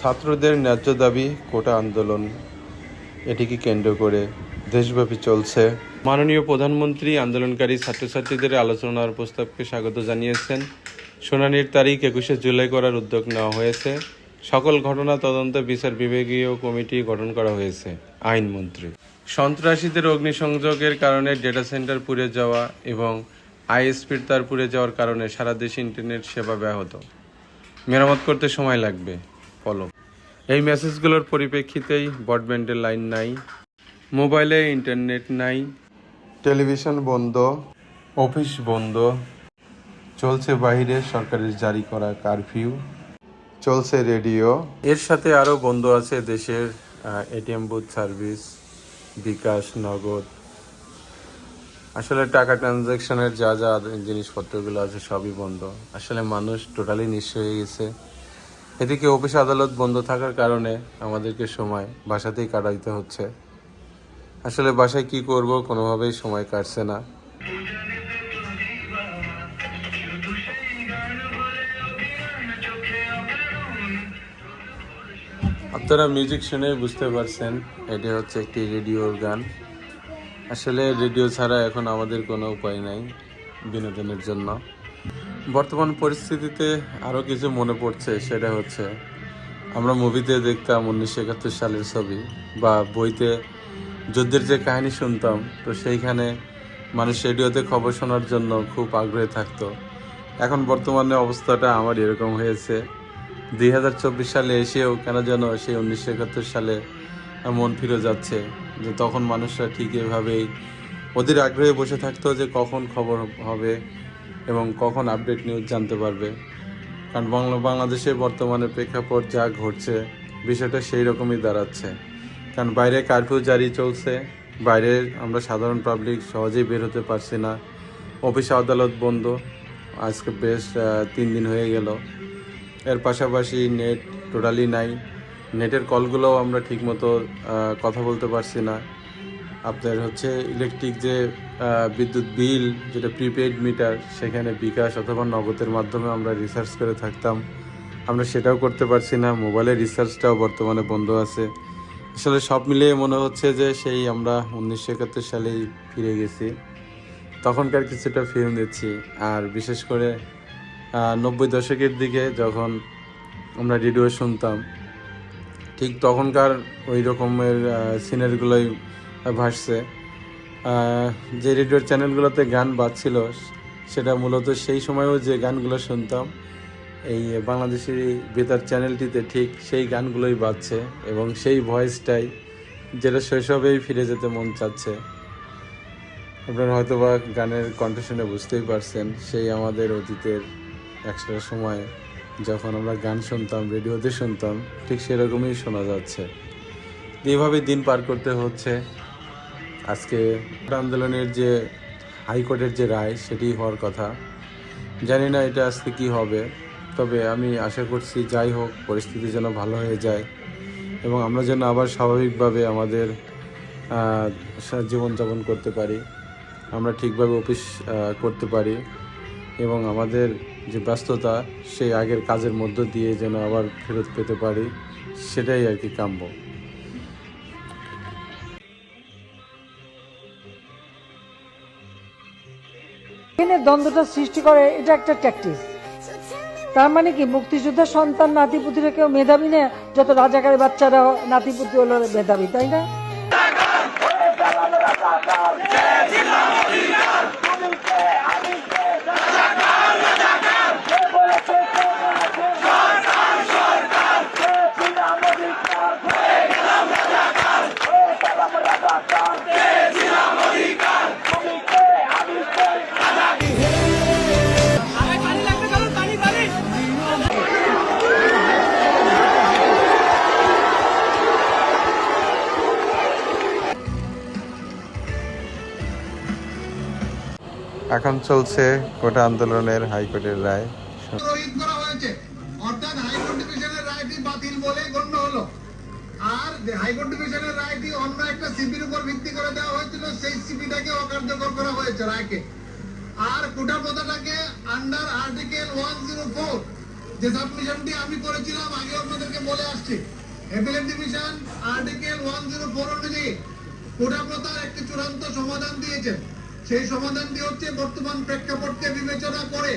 ছাত্রদের ন্যায্য দাবি, কোটা আন্দোলন, এটিকে কেন্দ্র করে দেশব্যাপী চলছে। মাননীয় প্রধানমন্ত্রী, আন্দোলনকারী ছাত্রছাত্রীদের আলোচনার প্রস্তাবকে স্বাগত জানিয়েছেন। শুনানির তারিখ একুশে জুলাই করার উদ্যোগ নেওয়া হয়েছে। সকল ঘটনা তদন্ত, বিচার বিভাগীয় কমিটি গঠন করা হয়েছে আইনমন্ত্রী সন্ত্রাসীদের অগ্নিসংযোগের কারণে ডেটা সেন্টার পুড়ে যাওয়া এবং আইএসপির তার পুড়ে যাওয়ার কারণে সারা দেশে ইন্টারনেট সেবা ব্যাহত। মেরামত করতে সময় লাগবে। ফলো এই মেসেজগুলোর পরিপ্রেক্ষিতেই ব্রডব্যান্ডের লাইন নাই মোবাইলে ইন্টারনেট নাই টেলিভিশন বন্ধ অফিস বন্ধ চলছে বাইরে সরকারের জারি করা কারফিউ চলছে রেডিও। এর সাথে আরও বন্ধ আছে দেশের এটিএম বুথ সার্ভিস বিকাশ নগদ। আসলে টাকা ট্রানজ্যাকশনের যা যা জিনিসপত্রগুলো আছে সবই বন্ধ। আসলে মানুষ টোটালি নিঃস্ব হয়ে গেছে। এদিকে অফিস আদালত বন্ধ থাকার কারণে আমাদেরকে সময় বাসাতেই কাটাইতে হচ্ছে। আসলে বাসায় কি করব, কোনোভাবেই সময় কাটছে না। আপনারা মিউজিক শুনে বুঝতে পারছেন, এটি হচ্ছে একটি রেডিওর গান। আসলে রেডিও ছাড়া এখন আমাদের কোনো উপায় নাই বিনোদনের জন্য। বর্তমান পরিস্থিতিতে আরও কিছু মনে পড়ছে, সেটা হচ্ছে আমরা মুভিতে দেখতাম উনিশশো একাত্তর সালের ছবি বা বইতে যুদ্ধের যে কাহিনী শুনতাম, তো সেইখানে মানুষ রেডিওতে খবর শোনার জন্য খুব আগ্রহী থাকতো। এখন বর্তমানে অবস্থাটা আমার এরকম হয়েছে। দুই হাজার চব্বিশ সালে এসেও কেন যেন সেই উনিশশো একাত্তর সালে মন ফিরে যাচ্ছে যে তখন মানুষরা ঠিক এভাবেই ওদের আগ্রহে বসে থাকতো যে কখন খবর হবে এবং কখন আপডেট নিউজ জানতে পারবে। কারণ বাংলা বাংলাদেশে বর্তমানে প্রেক্ষাপট যা ঘটছে, বিষয়টা সেই রকমই দাঁড়াচ্ছে। কারণ বাইরে কারফিউ জারি চলছে, বাইরে আমরা সাধারণ পাবলিক সহজেই বের হতে পারছি না। অফিস আদালত বন্ধ, আজকে বেশ তিন দিন হয়ে গেল। এর পাশাপাশি নেট টোটালি নাই। নেটের কলগুলোও আমরা ঠিকমতো কথা বলতে পারছি না। আপনার হচ্ছে ইলেকট্রিক যে বিদ্যুৎ বিল, যেটা প্রিপেইড মিটার সেখানে বিকাশ অথবা নগদের মাধ্যমে আমরা রিসার্চ করে থাকতাম। আমরা সেটাও করতে পারছি না মোবাইলের রিসার্চটাও বর্তমানে বন্ধ আছে। আসলে সব মিলিয়ে মনে হচ্ছে যে, সেই আমরা উনিশশো একাত্তর সালেই ফিরে গেছি। তখনকার কিছুটা ফিল্ম দিচ্ছি আর বিশেষ করে নব্বই দশকের দিকে যখন আমরা রেডিও শুনতাম, ঠিক তখনকার ওই রকমের সিনারিগুলোই ভাসছে। যে রেডিওর চ্যানেলগুলোতে গান বাজছিল, সেটা মূলত সেই সময়ও যে গানগুলো শুনতাম, এই বাংলাদেশের বেতার চ্যানেলটিতে ঠিক সেই গানগুলোই বাজছে এবং সেই ভয়েসটাই যেটা শৈশবেই ফিরে যেতে মন চাচ্ছে। আপনারা হয়তো বা গানের কণ্ঠ শুনে বুঝতেই পারছেন, সেই আমাদের অতীতের একটা সময় যখন আমরা গান শুনতাম, রেডিওতে শুনতাম, ঠিক সেরকমই শোনা যাচ্ছে। এইভাবে দিন পার করতে হচ্ছে। আজকে আন্দোলনের যে হাইকোর্টের যে রায়, সেটি হওয়ার কথা। জানি না এটা আজকে কি হবে, তবে আমি আশা করছি যাই হোক, পরিস্থিতি যেন ভালো হয়ে যায় এবং আমরা যেন আবার স্বাভাবিকভাবে আমাদের জীবনযাপন করতে পারি। আমরা ঠিকভাবে অফিস করতে পারি এবং আমাদের যে ব্যস্ততা, সেই আগের কাজের মধ্য দিয়ে যেন আবার ফেরত পেতে পারি, সেটাই আর কি কাম্য। এখানে দ্বন্দ্বটা সৃষ্টি করে, এটা একটা ট্যাকটিস তার মানে কি মুক্তিযোদ্ধার সন্তান নাতিপুতিরা কেউ মেধাবী না, যত রাজাকারের বাচ্চারা নাতিপুতি হলো মেধাবী, তাই না? এখন চলছে কোটা আন্দোলনের হাইকোর্টের রায়। Under article one zero four আমি করেছিলাম, আগে বলে আসছি। Division article one zero four অনুযায়ী কোটা একটি চূড়ান্ত সমাধান দিয়েছেন। সেই সমাধানটি হচ্ছে বর্তমান প্রেক্ষাপটকে বিবেচনা করে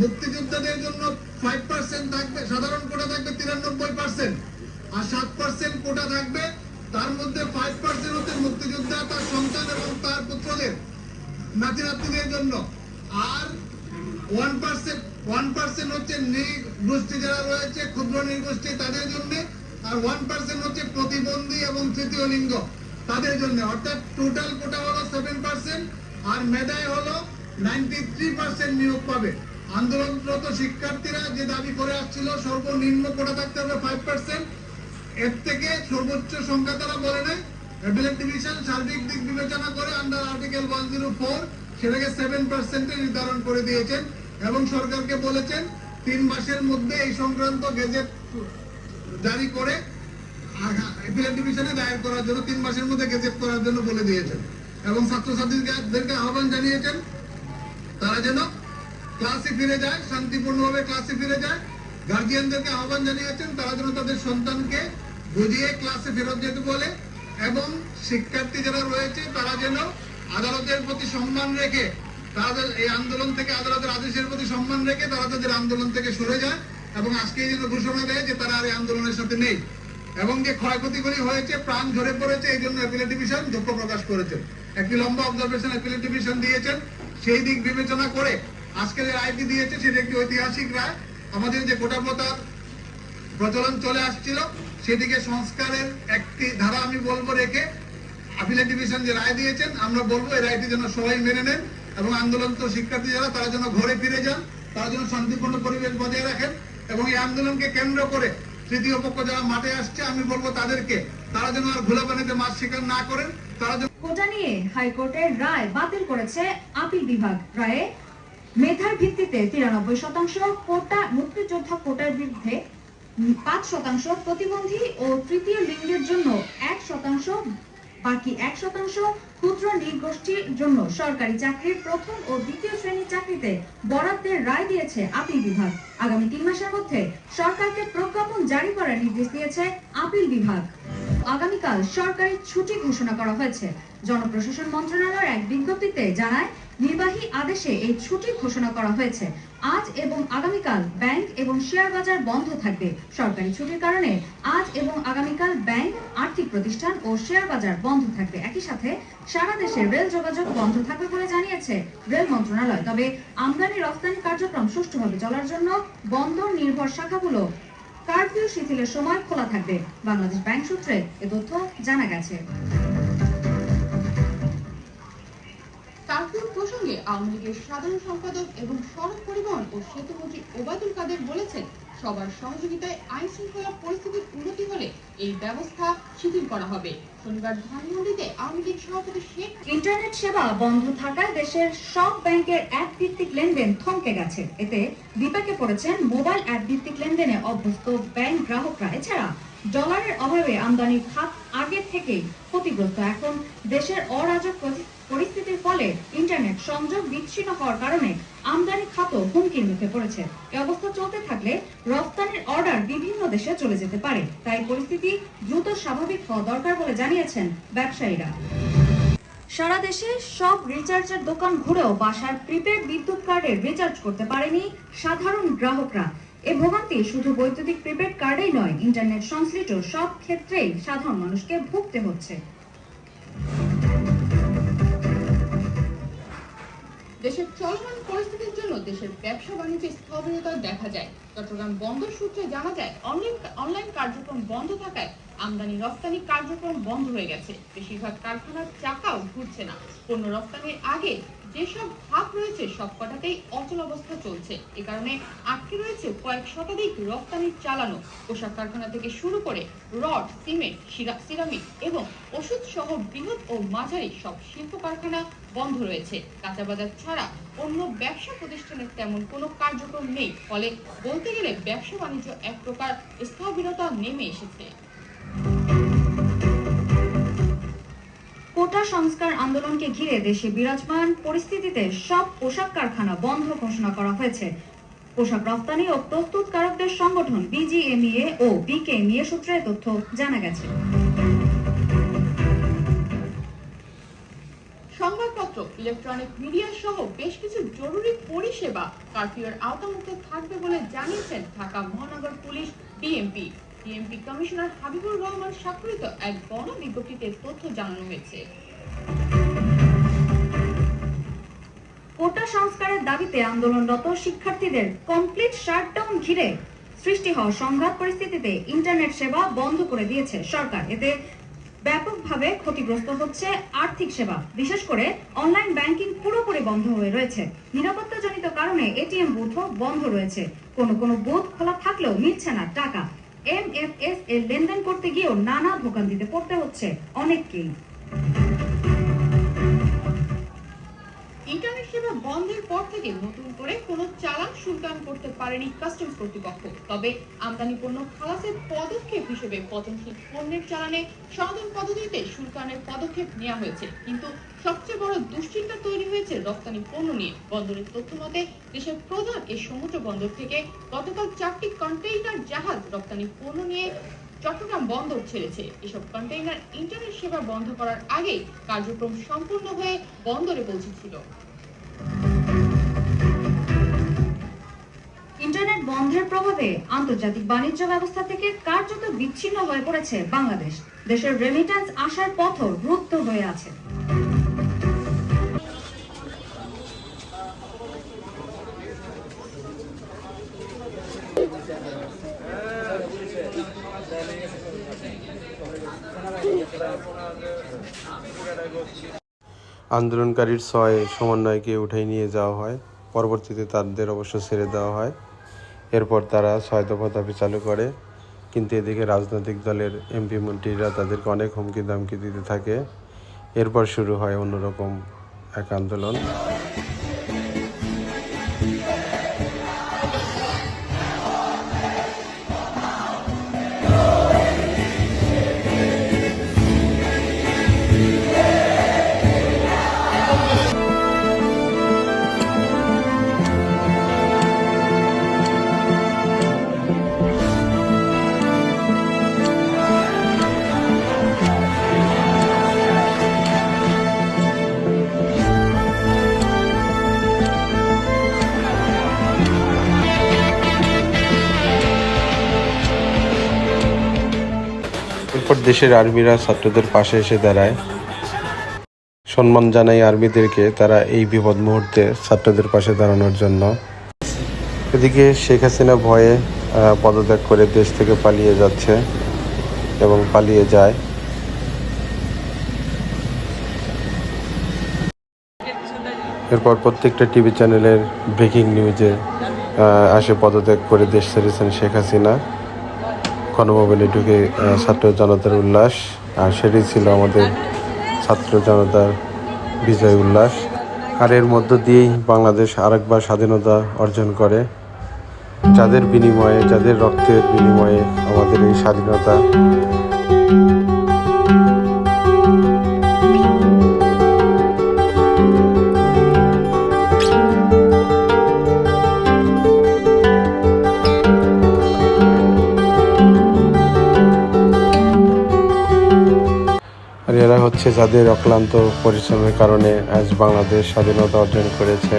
মুক্তিযোদ্ধাদের জন্য ফাইভ পার্সেন্ট থাকবে, সাধারণ কোটা থাকবে তিরানব্বই পার্সেন্ট আর সাত পার্সেন্ট কোটা থাকবে, তার মধ্যে ফাইভ পার্সেন্ট হচ্ছে মুক্তিযোদ্ধা, তার সন্তান এবং তার পুত্রদের নাতি নাতনিদের জন্য। আর ওয়ান পার্সেন্ট ওয়ান পার্সেন্ট হচ্ছে গোষ্ঠী যারা রয়েছে, ক্ষুদ্র নৃগোষ্ঠী তাদের জন্য। আর ওয়ান পার্সেন্ট হচ্ছে প্রতিবন্ধী এবং তৃতীয় লিঙ্গ, তাদের জন্য। অর্থাৎ টোটাল কোটা হলো সেভেন পার্সেন্ট আর মেধায় হলো নাইনটি নিয়োগ পাবে। আন্দোলনরত শিক্ষার্থীরা যে দাবি করে আসছিল, সর্বনিম্ন কোটা থাকতে হবে ফাইভ পার্সেন্ট এর থেকে সর্বোচ্চ সংখ্যা তারা বলে নেয় সার্বিক দিক বিবেচনা করে under article one zero four সেটাকে সেভেন পার্সেন্টে নির্ধারণ করে দিয়েছেন এবং সরকারকে বলেছেন তিন মাসের মধ্যে এই সংক্রান্ত গেজেট জারি করে ডিভিশনে দায়ের করার জন্য, তিন মাসের মধ্যে গেজেট করার জন্য বলে দিয়েছেন। এবং ছাত্রছাত্রীদেরকে আহ্বান জানিয়েছেন, তারা যেন ক্লাসে ফিরে যায়, শান্তিপূর্ণভাবে ক্লাসে ফিরে যায়। গার্জিয়ানদেরকে আহ্বান জানিয়েছেন, তারা যেন তাদের সন্তানকে বুঝিয়ে ক্লাসে ফেরত যেতে বলে এবং শিক্ষার্থী যারা রয়েছে, তারা যেন আদালতের প্রতি সম্মান রেখে, তাদের এই আন্দোলন থেকে আদালতের আদেশের প্রতি সম্মান রেখে তারা তাদের আন্দোলন থেকে সরে যায় এবং আজকে যেন ঘোষণা দেয় যে তারা আর এই আন্দোলনের সাথে নেই। এবং যে ক্ষয়ক্ষতিগুলি হয়েছে, প্রাণ ঝরে পড়েছে, এই জন্য ডিভিশন দুঃখ প্রকাশ করেছেন। একটি লম্বা অবজারভেশন ডিভিশন দিয়েছেন। সেই দিক বিবেচনা করে আজকের এই রায়টি দিয়েছে, সেটা একটি ঐতিহাসিক রায়। আমাদের যে গোটা প্রথার প্রচলন চলে আসছিল সেদিকে সংস্কারের একটি ধারা আমি বলব রেখে আপিলেট ডিভিশন যে রায় দিয়েছেন, আমরা বলব এই রায়টি যেন সবাই মেনে নেন এবং আন্দোলন তো শিক্ষার্থী যারা, তারা যেন ঘরে ফিরে যান, তারা যেন শান্তিপূর্ণ পরিবেশ বজায় রাখেন এবং এই আন্দোলনকে কেন্দ্র করে তৃতীয় পক্ষ যারা মাঠে আসছে, আমি বলব তাদেরকে, তারা যেন আর ঘোলা পানিতে মাছ শিকার না করেন, তারা যেন কোটা নিয়ে হাইকোর্টের রায় বাতিল করেছে আপিল বিভাগ। রায়ে মেধার ভিত্তিতে তিরানব্বই শতাংশ কোটা, মুক্তিযোদ্ধা কোটার বিরুদ্ধে পাঁচ শতাংশ প্রতিবন্ধী ও তৃতীয় লিঙ্গের জন্য এক শতাংশ বাকি এক শতাংশ ক্ষুদ্র নৃগোষ্ঠীর জন্য সরকারি চাকরির প্রথম ও দ্বিতীয় শ্রেণির চাকরিতে বরাদ্দের রায় দিয়েছে আপিল বিভাগ। আগামী তিন মাসের মধ্যে সরকারকে প্রজ্ঞাপন জারি করার নির্দেশ দিয়েছে আপিল বিভাগ। আগামীকাল সরকারি ছুটি ঘোষণা করা হয়েছে। জনপ্রশাসন মন্ত্রণালয়ের এক বিজ্ঞপ্তিতে জানায়, নির্বাহী আদেশে এই ছুটি ঘোষণা করা হয়েছে। আজ এবং আগামীকাল ব্যাংক এবং শেয়ার বাজার বন্ধ থাকবে। সরকারি ছুটির কারণে আজ এবং আগামীকাল ব্যাংক, আর্থিক প্রতিষ্ঠান ও শেয়ার বাজার বন্ধ থাকবে। একই সাথে সারা দেশে রেল যোগাযোগ বন্ধ থাকবে বলে জানিয়েছে রেল মন্ত্রণালয়। তবে আমদানি রফতানি কার্যক্রম সুষ্ঠুভাবে চলার জন্য বন্দর নির্ভর শাখাগুলো কারফিউ শিথিলের সময় খোলা থাকবে। বাংলাদেশ ব্যাংক সূত্রে এ তথ্য জানা গেছে। কারফিউ প্রসঙ্গে আওয়ামী লীগের সাধারণ সম্পাদক এবং সড়ক পরিবহন ও সেতুমন্ত্রী ওবায়দুল কাদের বলেছেন সবার সহযোগিতায় আইন শৃঙ্খলা পরিস্থিতির উন্নতি হলে এই ব্যবস্থা শিথিল করা হবে। শনিবার ধানমন্ডিতে আওয়ামী লীগ সভাপতি শেখ ইন্টারনেট সেবা বন্ধ থাকায় দেশের সব ব্যাংকের অ্যাপ ভিত্তিক লেনদেন থমকে গেছে। এতে বিপাকে পড়েছেন মোবাইল অ্যাপ ভিত্তিক লেনদেনে অভ্যস্ত ব্যাংক গ্রাহকরা। এছাড়া ডলারের অভাবে আমদানির খাত আগের থেকেই ক্ষতিগ্রস্ত। এখন দেশের অরাজক পরিস্থিতির ফলে ইন্টারনেট সংযোগ বিচ্ছিন্ন হওয়ার কারণে আমদানি খাতও হুমকির মুখে পড়েছে। এ অবস্থা চলতে থাকলে রফতানির অর্ডার বিভিন্ন দেশে চলে যেতে পারে। তাই পরিস্থিতি দ্রুত স্বাভাবিক হওয়া দরকার বলে জানিয়েছেন ব্যবসায়ীরা। সারা দেশে সব রিচার্জের দোকান ঘুরেও বাসার প্রিপেড বিদ্যুৎ কার্ডের রিচার্জ করতে পারেনি সাধারণ গ্রাহকরা। এ ভোগান্তি শুধু বৈদ্যুতিক প্রিপেড কার্ডেই নয় ইন্টারনেট সংশ্লিষ্ট সব ক্ষেত্রেই সাধারণ মানুষকে ভুগতে হচ্ছে। দেশের চলমান পরিস্থিতির জন্য দেশের ব্যবসা বাণিজ্যে স্থবিরতা দেখা যায়। চট্টগ্রাম বন্দর সূত্রে জানা যায়, অনলাইন অনলাইন কার্যক্রম বন্ধ থাকায় আমদানি রপ্তানি কার্যক্রম বন্ধ হয়ে গেছে। বেশিরভাগ কারখানার চাকাও ঘুরছে না। পণ্য রপ্তানির আগে যেসব ধাপ রয়েছে, সবকটাতেই অচল অবস্থা চলছে। এ কারণে আটকে রয়েছে কয়েক শতাধিক রপ্তানি চালানো। পোশাক কারখানা থেকে শুরু করে রড, সিমেন্ট সিরা- সিরামিক এবং ওষুধ সহ বৃহৎ ও মাঝারি সব শিল্প কারখানা বন্ধ রয়েছে। কাঁচা বাজার ছাড়া অন্য ব্যবসা প্রতিষ্ঠানের তেমন কোনো কার্যক্রম নেই। ফলে বলতে গেলে ব্যবসা বাণিজ্য এক প্রকার স্থবিরতা নেমে এসেছে। কোটা সংস্কার আন্দোলনকে ঘিরে দেশে বিরাজমান পরিস্থিতিতে সব পোশাক কারখানা বন্ধ ঘোষণা করা হয়েছে। পোশাক রফতানি ও প্রস্তুতকারকদের সংগঠন বিজিএমইএ ও বিকেএমইএ সূত্রে তথ্য জানা গেছে। সংবাদপত্র, ইলেকট্রনিক মিডিয়া সহ বেশ কিছু জরুরি পরিষেবা কারফিউর আওতামুক্ত থাকবে বলে জানিয়েছেন ঢাকা মহানগর police DMP DMP commissioner Habibur Rahman স্বাক্ষরিত এক গণ বিজ্ঞপ্তিতে তথ্য জানানো হয়েছে। কোটা সংস্কারের দাবিতে আন্দোলনরত শিক্ষার্থীদের কমপ্লিট শাটডাউন ঘিরে সৃষ্টি হওয়া সংঘাত পরিস্থিতিতে ইন্টারনেট সেবা বন্ধ করে দিয়েছে সরকার। এতে ব্যাপকভাবে ক্ষতিগ্রস্ত হচ্ছে আর্থিক সেবা, বিশেষ করে অনলাইন ব্যাংকিং পুরোপুরি বন্ধ হয়ে রয়েছে। নিরাপত্তাজনিত কারণে এটিএম বুথও বন্ধ রয়েছে। কোনো কোনো বুথ খোলা থাকলেও মিলছে না টাকা। এমএফএস এর লেনদেন করতে গিয়েও নানা ভোগান্তিতে পড়তে হচ্ছে অনেককেই। সেবা বন্ধের পর থেকে নতুন করে কোনো চালান শুল্কায়ন করতে পারেনি কাস্টমস কর্তৃপক্ষ। তবে আমদানি পণ্য খালাসের পদক্ষেপ হিসেবে পচনশীল পণ্যের চালানে সনাতন পদ্ধতিতে শুল্কায়নের পদক্ষেপ নেওয়া হয়েছে। কিন্তু সবচেয়ে বড় দুশ্চিন্তা তৈরি হয়েছে রপ্তানি পণ্য নিয়ে। বন্দরের তথ্য মতে, দেশের প্রধান এই সমুদ্র বন্দর থেকে গতকাল চারটি কন্টেইনার জাহাজ রপ্তানি পণ্য নিয়ে চট্টগ্রাম বন্দর ছেড়েছে। এসব কন্টেইনার ইন্টারনেট সেবা বন্ধ করার আগেই কার্যক্রম সম্পূর্ণ হয়ে বন্দরে পৌঁছেছিল। ইন্টারনেট বন্ধের প্রভাবে আন্তর্জাতিক বাণিজ্য ব্যবস্থা থেকে কার্যত বিচ্ছিন্ন হয়ে পড়েছে বাংলাদেশ। দেশের রেমিটেন্স আসার পথও রুদ্ধ হয়ে আছে। আন্দোলনকারীর ছয় সমন্বয়কে উঠাই নিয়ে যাওয়া হয়। পরবর্তীতে তাদের অবশ্য ছেড়ে দেওয়া হয়। এরপর তারা ছয় দফা দাবি চালু করে। কিন্তু এদিকে রাজনৈতিক দলের এমপি মন্ত্রীরা তাদেরকে অনেক হুমকি দামকি দিতে থাকে। এরপর শুরু হয় অন্যরকম এক আন্দোলন। এরপর দেশের আর্মিরা ছাত্রদের পাশে এসে দাঁড়ায়। সম্মান জানাই আর্মিদেরকে তারা এই বিপদ মুহূর্তে ছাত্রদের পাশে দাঁড়ানোর জন্য। এদিকে শেখ হাসিনা ভয়ে পদত্যাগ করে দেশ থেকে পালিয়ে যাচ্ছে এবং পালিয়ে যায়। এরপর প্রত্যেকটা টিভি চ্যানেলের ব্রেকিং নিউজে আসে পদত্যাগ করে দেশ ছেড়েছেন শেখ হাসিনা। গণভবনে ঢুকে ছাত্র জনতার উল্লাস, আর সেটি ছিল আমাদের ছাত্র জনতার বিজয় উল্লাস। আর এর মধ্য দিয়েই বাংলাদেশ আরেকবার স্বাধীনতা অর্জন করে। যাদের বিনিময়ে, যাদের রক্তের বিনিময়ে আমাদের এই স্বাধীনতা আর এরা হচ্ছে যাদের অক্লান্ত পরিশ্রমের কারণে আজ বাংলাদেশ স্বাধীনতা অর্জন করেছে।